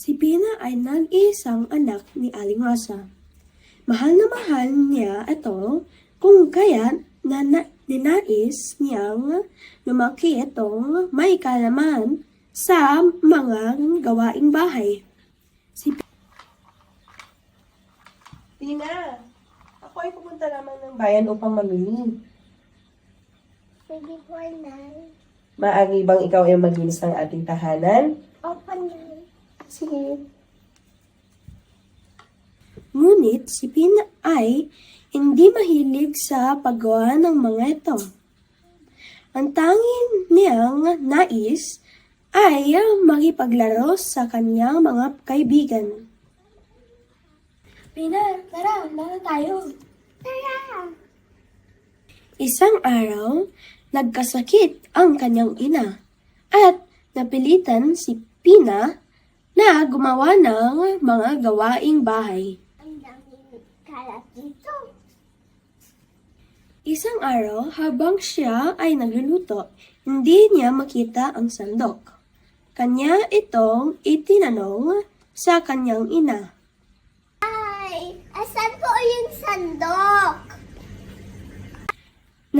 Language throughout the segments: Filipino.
Si Pina ay nag-iisang anak ni Aling Rosa. Mahal na mahal niya ito kung kaya na, na ninais niyang lumaki itong may kalaman sa mga gawaing bahay. Si Pina, ako ay pupunta lamang ng bayan upang mamili. Sige po, Nay. Maari bang ikaw ay maglinis ng ating tahanan? Opo, Nay. Sige. Ngunit si Pina ay hindi mahilig sa paggawa ng mga ito. Ang tanging niyang nais ay makipaglaro sa kanyang mga kaibigan. Pina, tara, laro tayo. Tara. Isang araw, nagkasakit ang kanyang ina at napilitan si Pina na gumawa ng mga gawaing bahay. Ang daming kalat dito. Isang araw, habang siya ay nagluluto, hindi niya makita ang sandok. Kanya itong itinanong sa kanyang ina. Ay, asan po yung sandok?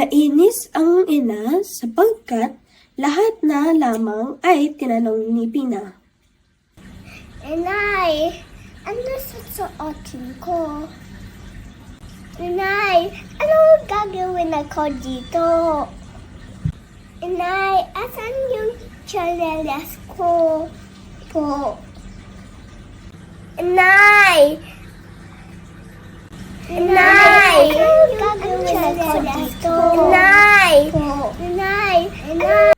Nainis ang ina sapagkat lahat na lamang ay tinanong ni Pina. Inay, ano susuotin ko? Inay, ano gagawin ako dito? Inay, asan yung chanelas ko po? Inay! Inay! Inay! Inay!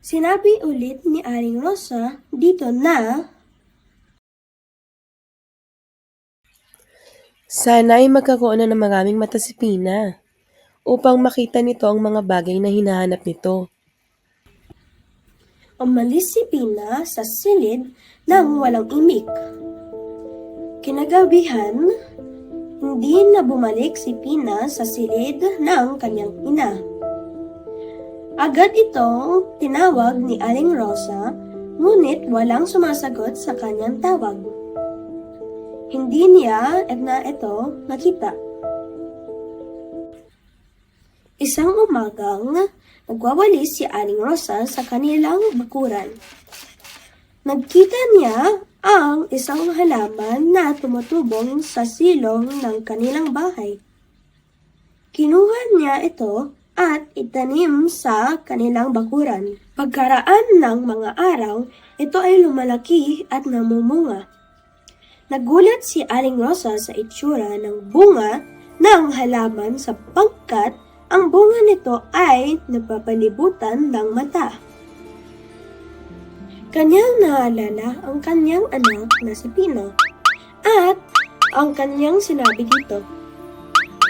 Sinabi ulit ni Aling Rosa dito na Sana ay magkaroon na ng maraming mata si Pina upang makita nito ang mga bagay na hinahanap nito. umalis si Pina sa silid ng walang imik. Kinagabihan, hindi na bumalik si Pina sa silid ng kanyang ina. Agad itong tinawag ni Aling Rosa, ngunit walang sumasagot sa kanyang tawag. Hindi niya at na ito nakita. Isang umagang, nagwawalis si Aling Rosa sa kanilang bakuran. Nagkita niya ang isang halaman na tumutubong sa silong ng kanilang bahay. Kinuha niya ito at itanim sa kanilang bakuran. Pagkaraan ng mga araw, ito ay lumalaki at namumunga. Nagulat si Aling Rosa sa itsura ng bunga ng halaman sapagkat ang bunga nito ay napapalibutan ng mata. Kanyang naalala ang kanyang anak na si Pino at ang kanyang sinabi dito.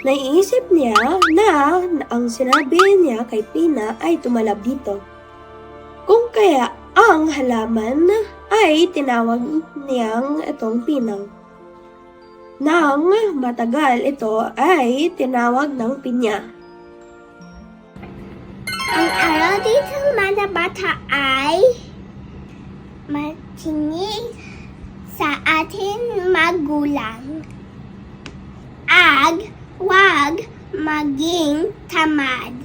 Naiisip niya na ang sinabi niya kay Pina ay tumalab dito. Kung kaya ang halaman ay tinawag niyang itong Pinang. Nang matagal ito ay tinawag ng Pinya. Ang araw dito mga bata ay makinig sa ating magulang. Ag, wag maging tamad.